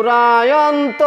জুরায়ন্ত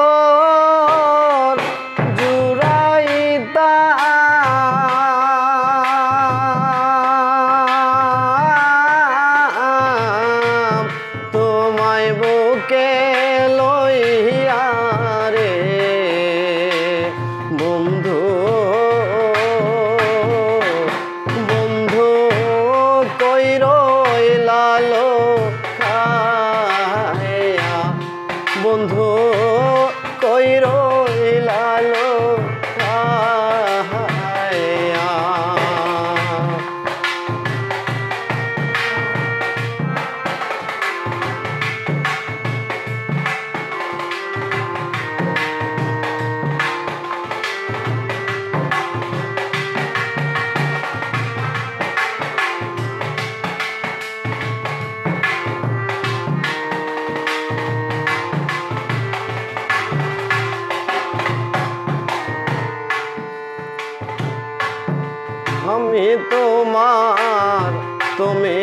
আমি তোমার, তুমি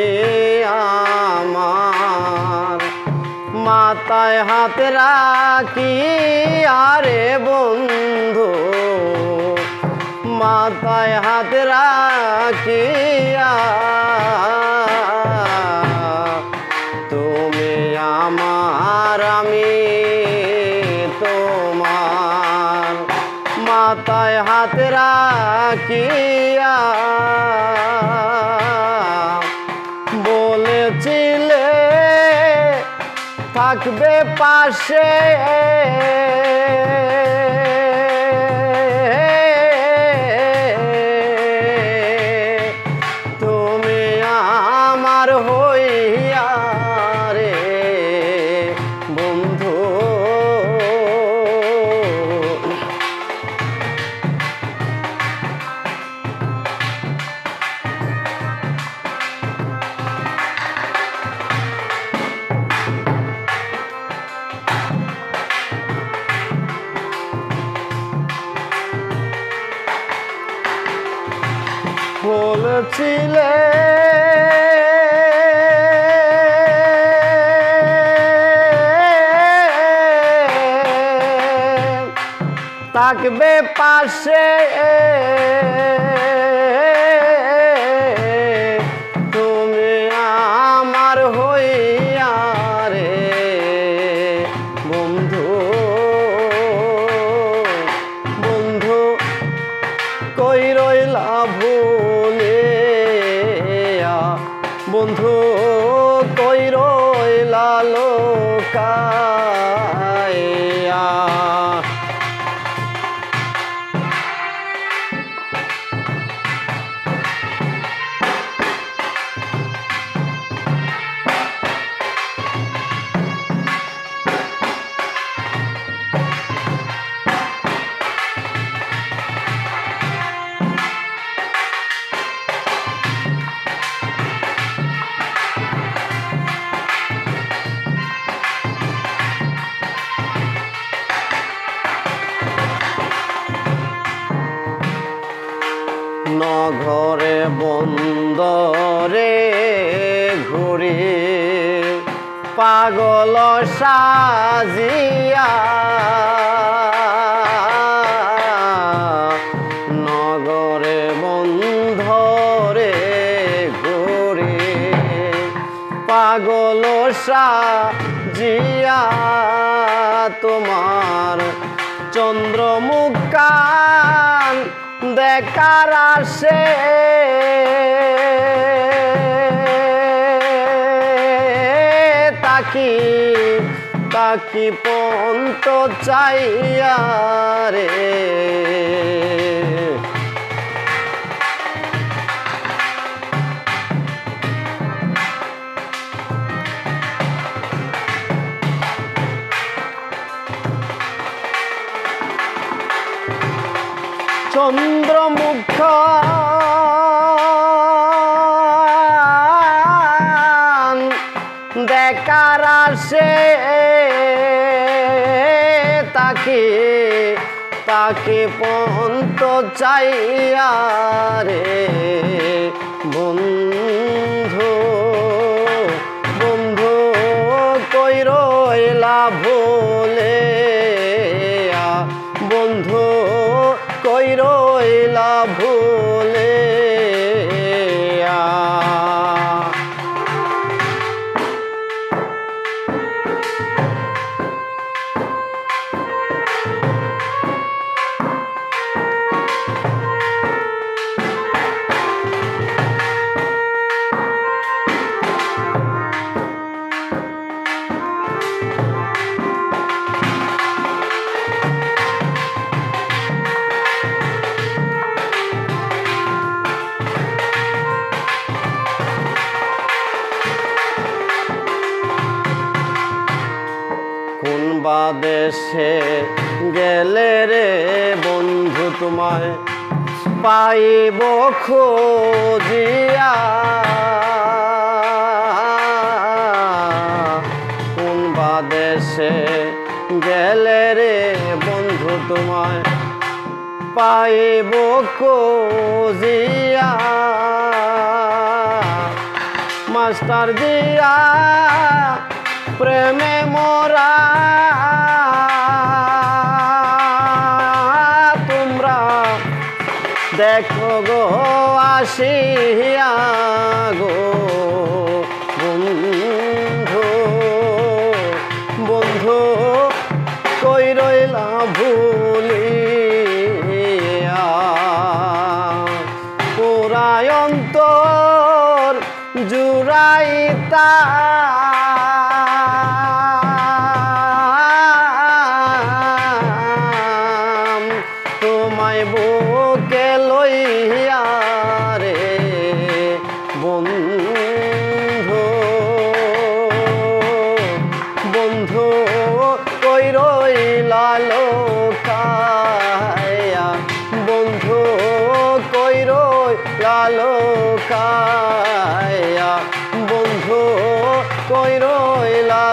আমার। মাথায় হাত রাখি, আরে বন্ধু। মাথায় হাত রাখি তুমি আমার, আমি তোমার। মাথায় হাত রাখিয়া বলেছিলে থাকবে পাশে। বলেছিলে থাকবে পাশে। তুমি আমার হইয়া বন্ধু লালো রইলা বন্দরে ঘুরি পাগল সাজিয়া নগরে বন্ধরে ঘুরি পাগল সাজিয়া তোমার চন্দ্রমুখান দেখার আসে। তাকি তাকি পন্ত চাইয়া রে। চন্দ্রমুখ কারা সে তাকে তাকে পন্ত চাইয়া রে বন্ধু বন্ধু কই রইলা ভোলে বন্ধু কই রইলা ভোলে দেশে গেলে রে বন্ধু তোমায়, পাইব খোঁজিয়া। কোন বা দেশে গেলে রে বন্ধু তোমায়, পাইব কোজিয়া মাস্টার দিয়া প্রেমে মোরা। তোমরা দেখো গো, আসিয়া গো বন্ধু। বন্ধু, কই রইলা ভুলিয়া? পুরায় অন্তর জুড়াইতা রইলা লোকায়া বন্ধু কইর রইলা লোকায়া বন্ধু কইর রইলা